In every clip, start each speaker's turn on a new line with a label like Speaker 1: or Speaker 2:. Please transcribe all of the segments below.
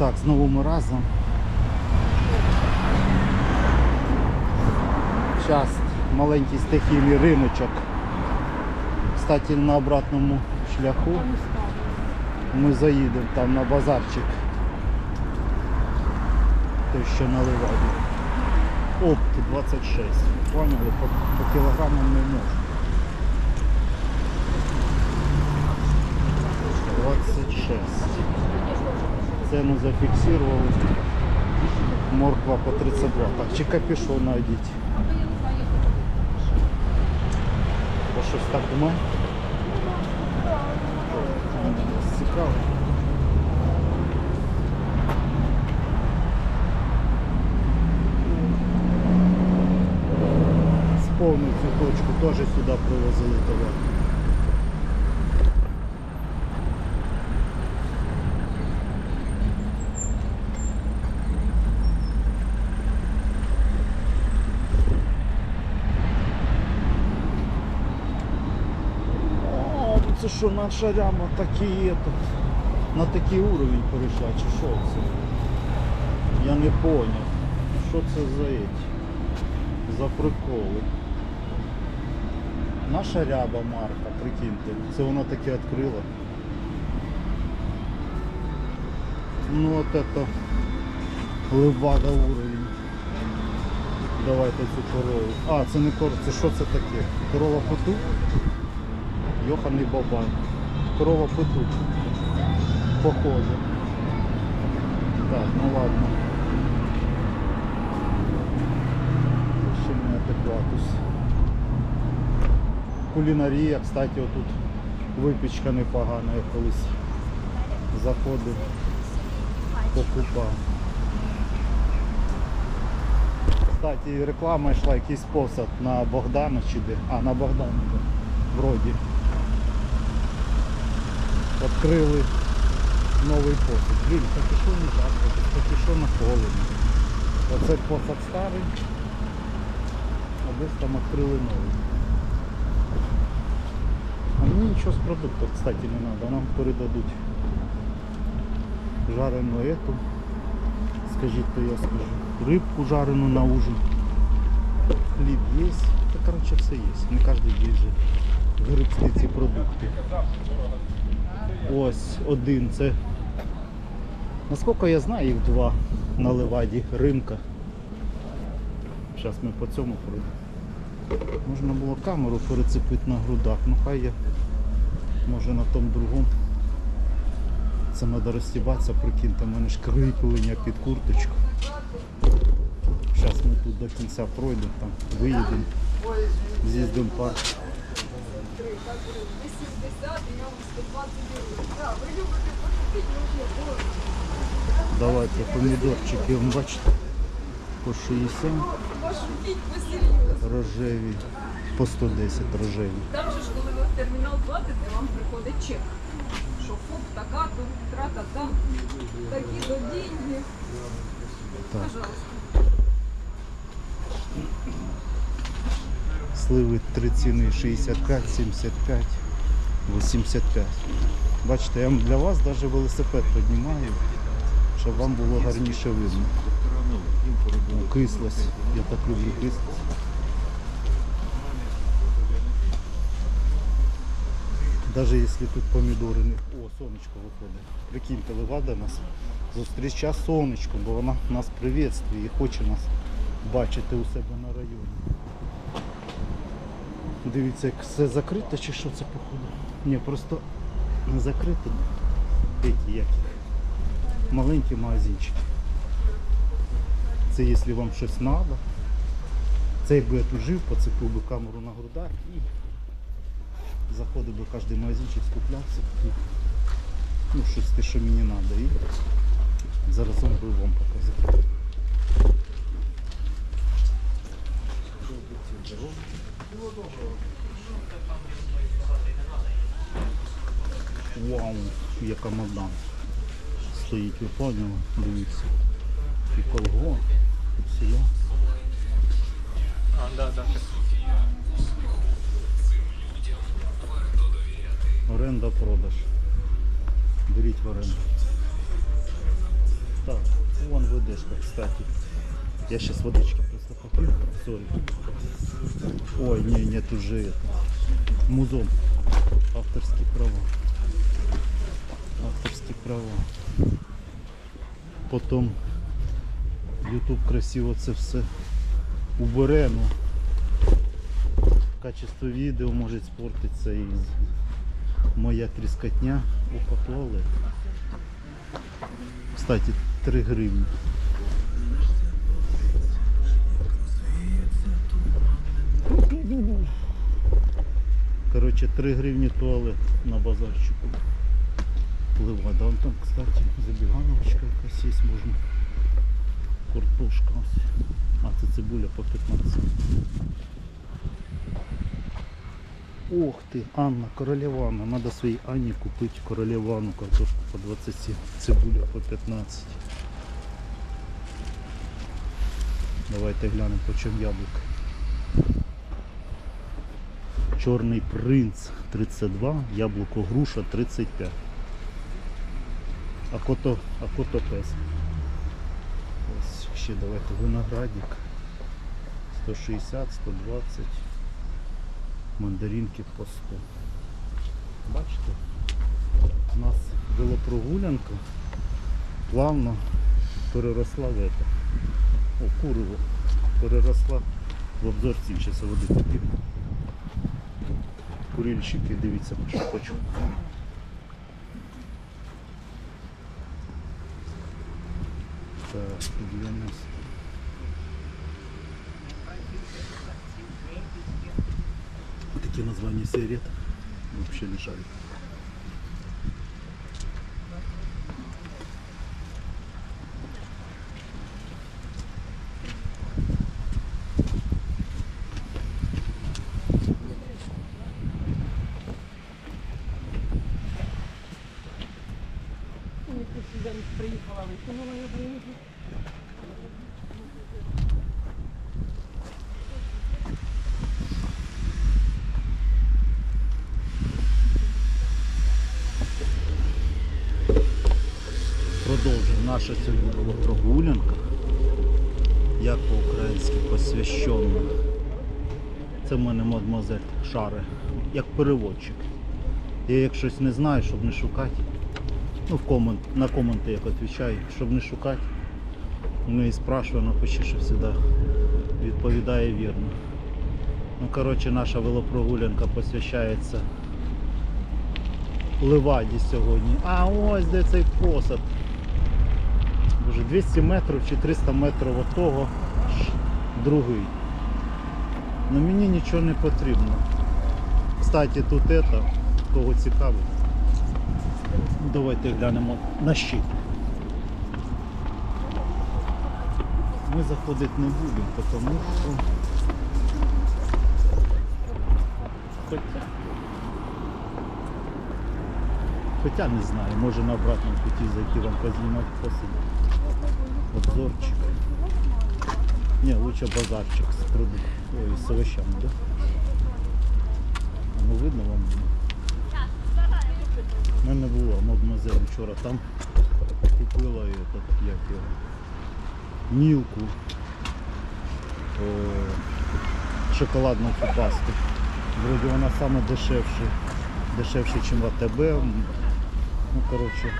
Speaker 1: Так, знову ми разом. Зараз маленький стихійний риночок. Кстати, на обратному шляху ми заїдемо там на базарчик. Той, що на Ливаді. Опт 26. Поняли? По, по кілограмам не можна. 26. Цену зафіксували. Морква по 32. Так, чи капюшон найдіть. Бо щось так думає. Цікаво. Сповнив цю точку, теж сюди привозили товар. це що, наша ряма такі это, на такий уровень перейшла, чи що це? Я не поняв. Що це за эти? За приколи. Наша ряба марка, прикиньте, це вона таке відкрила. Ну от это левада уровень. Давайте цю корову. А, це не корова, це що це таке? Корова поту? Йоханий бабай. Корова петух. Похоже. Так, ну ладно. Ще не адекватус. Кулінарія, кстати, отут випічка непогана, я колись заходив, покупав. Кстати, реклама йшла якийсь посад на Богдана чи де. А, на Богдана, да. вроді. Відкрили новий посад. Блін, капюшон не жарко, капюшон холодно. Оце посад старий, а десь там відкрили новий. А мені нічого з продуктів, кстати, не треба, нам передадуть жарену эту. Скажіть, то я скажу. Рибку жарену на ужин. Хліб є. Та коротше все є. Не кожен день же грибсти ці продукти. Ось один. Це. Наскільки я знаю, їх два на леваді ринка. Зараз ми по цьому пройдемо. Можна було камеру перецепити на грудах, ну хай я може на тому другому. Це треба розстібатися, прикиньте, в мене ж кріплення під курточку. Зараз ми тут до кінця пройдемо, там виїдемо, з'їздимо Давайте помідорчики, вон, бачите, по 60, рожеві, по 110 рожеві.
Speaker 2: Там же ж, коли ви в термінал платите, вам приходить чек. Що ФОП така, тут тра-та-та, такі то деньги.
Speaker 1: Так.
Speaker 2: Пожалуйста.
Speaker 1: Сливи три ціни 65, 75, 85. Бачите, я для вас навіть велосипед піднімаю, щоб вам було гарніше видно. Кислость. Я так люблю кислость. Навіть якщо тут помідори не... О, сонечко виходить. Прикиньте, левада нас зустрічає сонечко, бо вона нас приветствує і хоче нас бачити у себе на районі. Дивіться, як все закрито чи що це походу? Ні, просто не закрито. Эти як. Маленькі магазинчики. Це якщо вам щось треба. Це якби я тут жив, поцепив би камеру на грудах і заходив би кожен магазинчик, скуплявся. купив. Ну, щось те, що мені треба. І зараз би вам показати. Вау, яка мадам. Стоїть, ви поняли? Дивіться. І колго, і всіля.
Speaker 3: А, да, да.
Speaker 1: Оренда продаж. Беріть в оренду. Так, вон видишка, кстати. Я сейчас водички просто попью. Сори. Ой, не, нет уже это. Музон. Авторские права. Авторские права. Потом YouTube красиво це все убере, ну качество відео може спортитися і моя тріскотня туалет. Кстати, 3 гривні. Короче, 3 гривні туалет на базарчику. Плива, да, там, кстати, забігановочка якась є, можна. Картошка. А, це цибуля по 15. Ох ти, Анна, королевана. Надо своїй Анні купити королевану картошку по 27, цибуля по 15. Давайте глянемо по чому яблук. Чорний принц 32, яблуко груша 35. А кото, пес. Ось ще давайте виноградик. 160, 120. Мандаринки по 100. Бачите? У нас велопрогулянка плавно переросла в это. О, куриво. Переросла в обзорці, зараз води попів. Курильщики, дивіться, що хочу. Так, 90. Такие названия сигарет вообще не шарю. Наша сьогодні була прогулянка. Як по-українськи посвященна. Це в мене мадмозель Шаре, як переводчик. Я як щось не знаю, щоб не шукати. Ну, в комент, на коменти як відповідаю, щоб не шукати. У неї спрашиваю, вона пише, що завжди відповідає вірно. Ну, коротше, наша велопрогулянка посвящається Ливаді сьогодні. А ось де цей посад. Боже, 200 метрів чи 300 метрів від того другий. Ну мені нічого не потрібно. Кстати, тут это, кого цікавить. Давайте глянемо на щит. Ми заходити не будемо, тому що Хоча Хоча не знаю, може на обратному путі зайти вам познімати посидіти. Обзорчик. Не, лучше базарчик з продуктами. З овощами, да? Ну видно вам. У мене була мадемуазель вчора там купила этот, як його, мілку, е, шоколадну пасту. Вроді вона саме дешевша, дешевше, ніж в АТБ. Ну, коротше,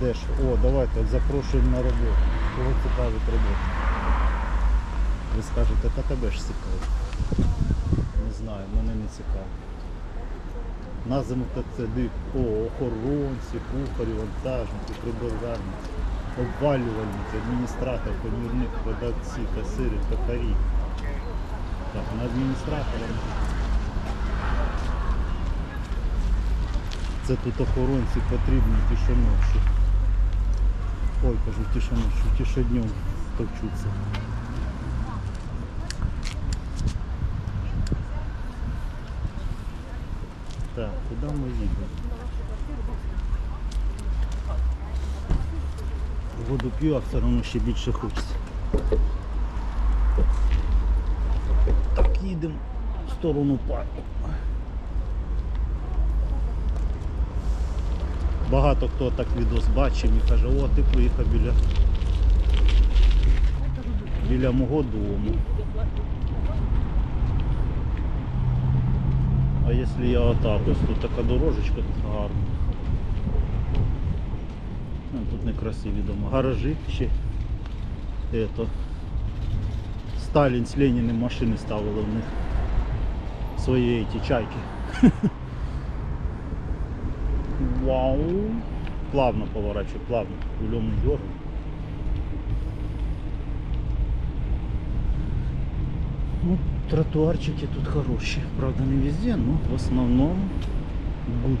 Speaker 1: дешево. О, давайте запрошуємо на роботу. Кого цікавить робота? Ви скажете, та тебе ж цікавить. Не знаю, мене не цікаво. На зиму див. О, охоронці, кухарі, вантажники, приборгарники, обвалювальники, адміністратор, помірник, продавці, касири, токарі. Так, на адміністратора. Це тут охоронці потрібні ті, що ночі. Ой, кажу, ті, що ночі, днем товчуться. Так, куди ми їдемо? Воду п'ю, а все одно ще більше хочеться. Так, їдемо в сторону парку. Багато хто так відос бачив і каже, о, ти поїхав біля, біля мого дому. А якщо я отак, ось тут така дорожечка тут гарна. Ну, тут некрасиві дома. Гаражі ще. Это. Сталін з Леніним машини ставили в них. Свої ті чайки. Вау! Плавно поворачиваю, плавно. Рулем не. Ну, тротуарчики тут хорошие. Правда, не везде, но в основном гуд.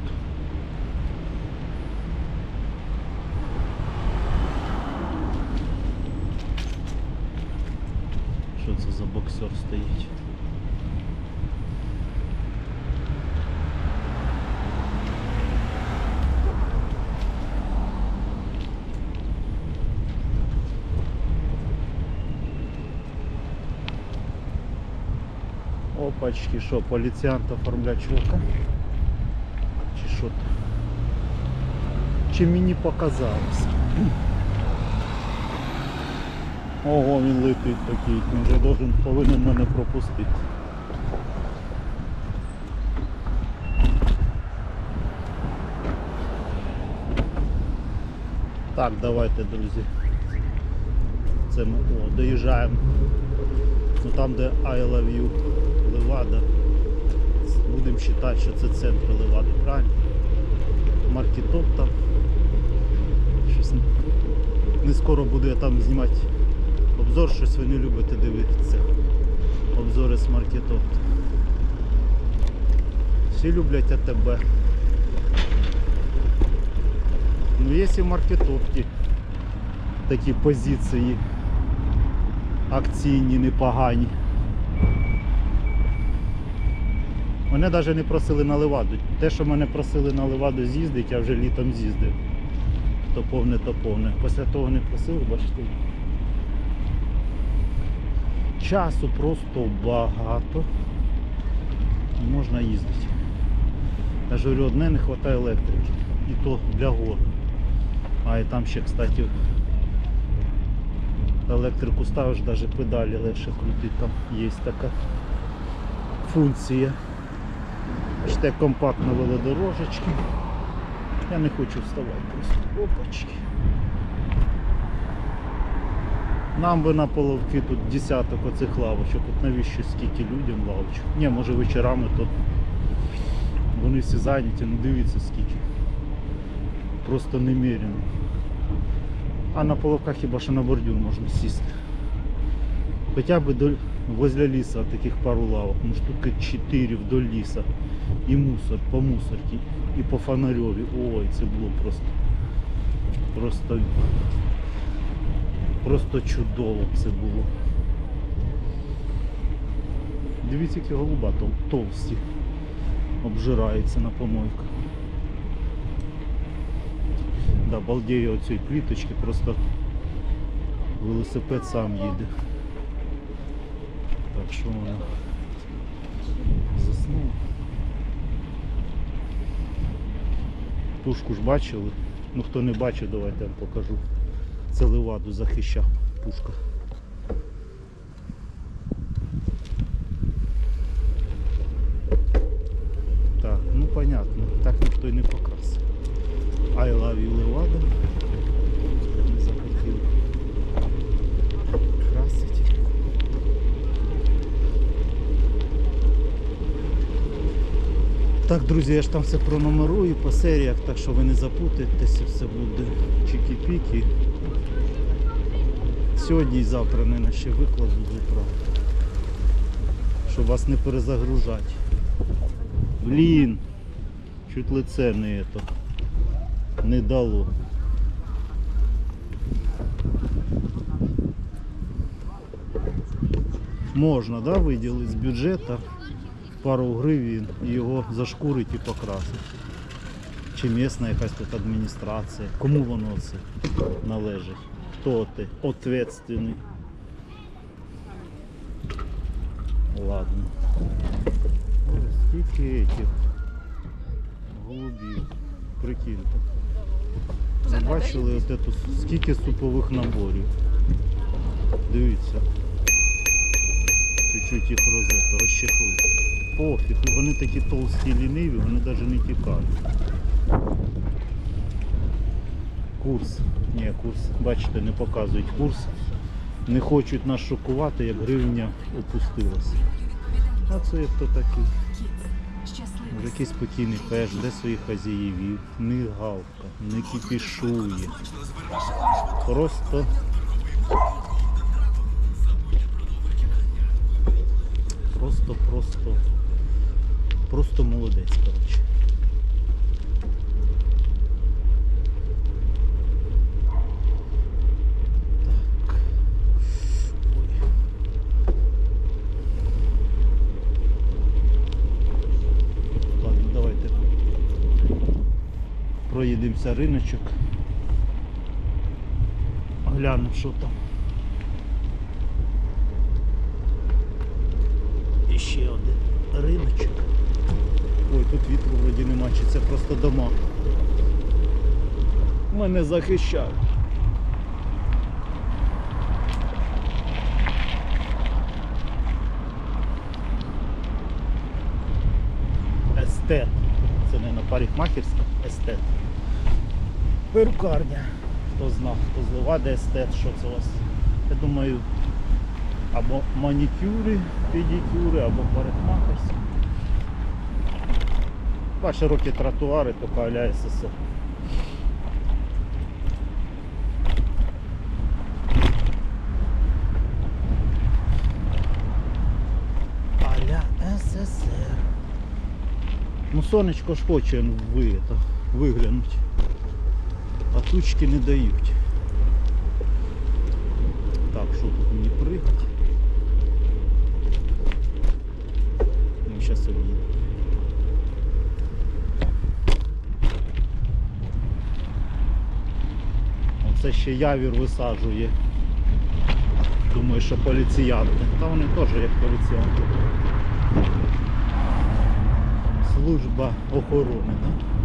Speaker 1: Опачки, що, поліціянт оформлять чувака? Чи що то? Чи мені показалось? Ого, він летить такий, він вже должен, повинен мене пропустити. Так, давайте, друзі. Це ми о, доїжджаємо. Ну там, де I love you Левада. Будемо вважати, що це центр Левади, правильно? Маркетоп там. Щось не- скоро буду я там знімати обзор, щось ви не любите дивитися. Обзори з маркетоп. Всі люблять АТБ. Ну є і в маркетопці такі позиції акційні, непогані. Мене навіть не просили на леваду. Те, що мене просили на леваду з'їздити, я вже літом з'їздив. То повне, то повне. Після того не просили, бачите. Часу просто багато. Можна їздити. Я ж говорю, одне не вистачає електрики. І то для гор. А і там ще, кстати, електрику ставиш, навіть педалі легше крутити, там є така функція. Бачите, компактно велодорожечки. Я не хочу вставати просто. Опачки. Нам би на половки тут десяток оцих лавочок. От навіщо скільки людям лавочок? Ні, може вечорами то вони всі зайняті, ну дивіться скільки. Просто немерено. А на половках хіба що на бордюр можна сісти. Хоча б до, возле ліса таких пару лавок, ну штуки 4 вдоль ліса. І мусор, по мусорці, і по фонарьові. Ой, це було просто. Просто. Просто чудово це було. Дивіться, які голуба тол- толсті. Обжираються на помойках. Да, балдею оцієї пліточки, просто велосипед сам їде. Так що вона заснула. Пушку ж бачили. Ну хто не бачив, давайте я вам покажу. Це леваду захищав пушка. Так, ну понятно, так ніхто й не покрасив. I love you, Левада. Не захотів красить. Так, друзі, я ж там все пронумерую по серіях, так що ви не запутаєтеся, все буде чики-піки. Сьогодні і завтра не ще викладу з утра. Щоб вас не перезагружати. Блін, чуть лице не это не дало. Можна, да, виділити з бюджету пару гривень і його зашкурити і покрасити. Чи місна якась тут адміністрація. Кому воно це належить? Хто ти? Ответственний. Ладно. Ой, Скільки этих голубів. Прикиньте. Бачили от ету, скільки супових наборів. Дивіться. Чуть-чуть їх розето, розчехли. Пофіг, вони такі толсті ліниві, вони навіть не тікають. Курс. Ні, курс, бачите, не показують курс. Не хочуть нас шокувати, як гривня опустилася. А це хто такий? Якийсь спокійний пеш, де своїх хазяївів, не гавка, не кіпішує. Просто просто, просто, молодець, коротше. Проїдемося риночок. Глянемо, що там. І ще один риночок. Ой, тут вітру вроді нема, чи це просто дома. Мене захищають. Естет. Це не на парикмахерська, естет. Перукарня. Хто знав, хто з Левади естет, що це у вас? Я думаю, або манікюри, педикюри, або парикмахерські. Два широкі тротуари, тільки а-ля СССР. А-ля СССР. Ну сонечко ж хоче ви, это, виглянуть. А тучки не дають. Так, що тут мені пригать? Ну, зараз об'їду. Оце ще явір висаджує. Думаю, що поліціянти. Та вони теж як поліціянти. Служба охорони, так?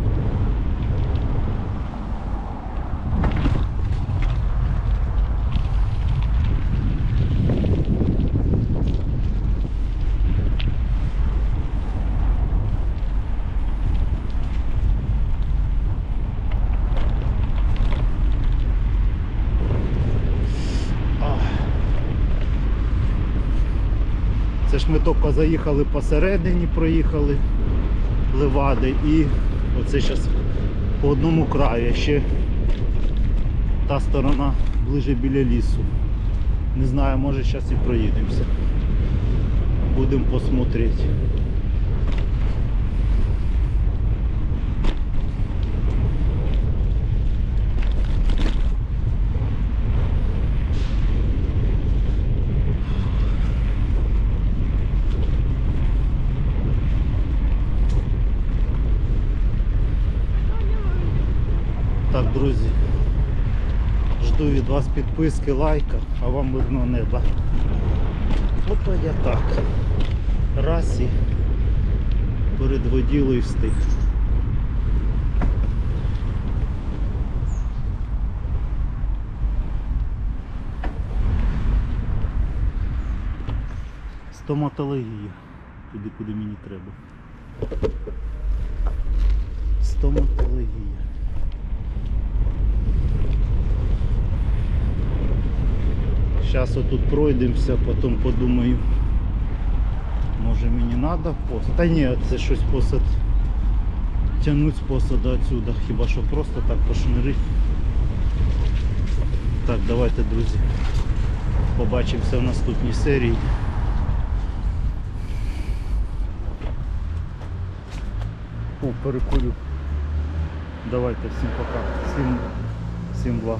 Speaker 1: Ж ми тільки заїхали посередині, проїхали Левади і оце зараз по одному краю, ще та сторона ближе біля лісу. Не знаю, може зараз і проїдемося. Будемо посмотрети. Друзі. Жду від вас підписки, лайка, а вам мирного неба. Ото я так. Раз і перед воділою встиг. Стоматологія. Туди, куди мені треба. Стоматологія. Зараз отут пройдемося, потім подумаю. Може мені треба посад. Та ні, це щось посад. Тянуть з посаду отсюда. Хіба що просто так пошнирить. Так, давайте, друзі. Побачимося в наступній серії. О, перекурю. Давайте всім пока. Всім, всім благ.